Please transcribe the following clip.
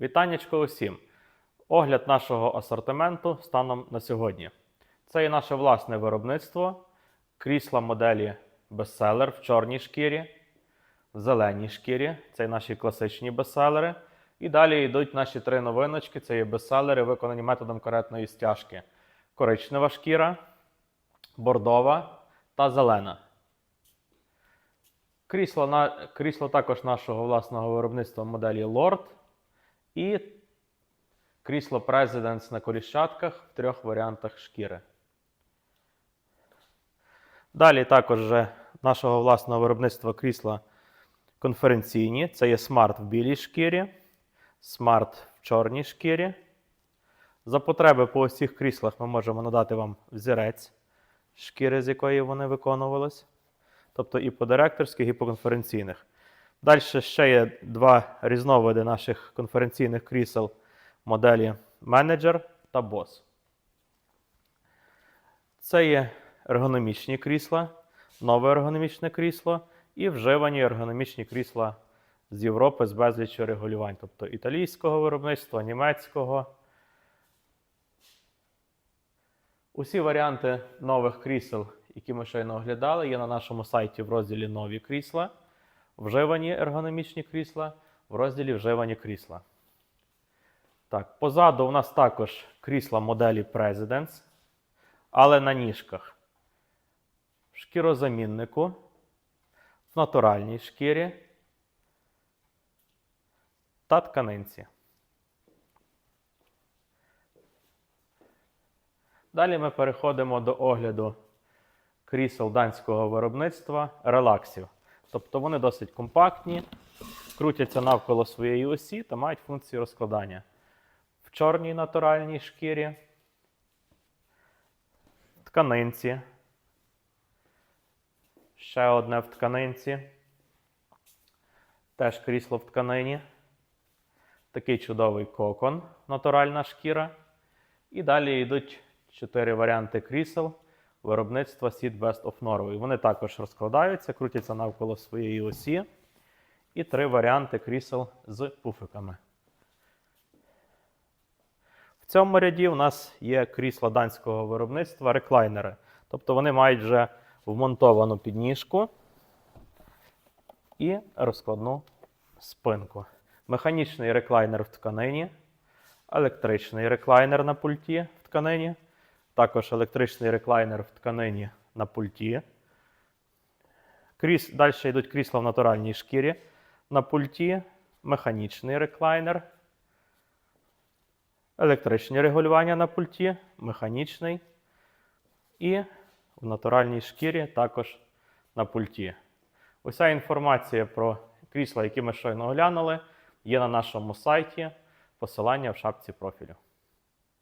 Вітаннячко усім! Огляд нашого асортименту станом на сьогодні. Це є наше власне виробництво, крісла моделі бестселер в чорній шкірі, в зеленій шкірі. Це є наші класичні бестселери. І далі йдуть наші три новиночки. Це є бестселери, виконані методом каретної стяжки. Коричнева шкіра, бордова та зелена. Крісло, на, крісло також нашого власного виробництва моделі Lord. І крісло Presidents на коліщатках в трьох варіантах шкіри. Далі також нашого власного виробництва крісла конференційні. Це є Smart в білій шкірі, Smart в чорній шкірі. За потреби по усіх кріслах ми можемо надати вам взірець шкіри, з якої вони виконувались. Тобто і по директорських, і по конференційних. Далі ще є два різновиди наших конференційних крісел моделі Manager та Boss. Це є ергономічні крісла, нове ергономічне крісло і вживані ергономічні крісла з Європи з безліччю регулювань, тобто італійського виробництва, німецького. Усі варіанти нових крісел, які ми щойно оглядали, є на нашому сайті в розділі Нові крісла, вживані ергономічні крісла, в розділі Вживані крісла. Так, позаду у нас також крісла моделі Presidents, але на ніжках. В шкірозаміннику, в натуральній шкірі та тканинці. Далі ми переходимо до огляду крісел данського виробництва релаксів. Тобто вони досить компактні, крутяться навколо своєї осі та мають функцію розкладання. В чорній натуральній шкірі, тканинці. Ще одне в тканинці. Теж крісло в тканині. Такий чудовий кокон, натуральна шкіра. І далі йдуть чотири варіанти крісел виробництва Seed Best of Norway. Вони також розкладаються, крутяться навколо своєї осі. І три варіанти крісел з пуфиками. В цьому ряді у нас є крісла данського виробництва реклайнери. Тобто вони мають вже вмонтовану підніжку і розкладну спинку. Механічний реклайнер в тканині, електричний реклайнер на пульті в тканині, також електричний реклайнер в тканині на пульті. Кріс... Далі йдуть крісла в натуральній шкірі на пульті, механічний реклайнер, електричні регулювання на пульті, механічний і в натуральній шкірі також на пульті. Уся інформація про крісла, які ми щойно оглянули, є на нашому сайті. Посилання в шапці профілю.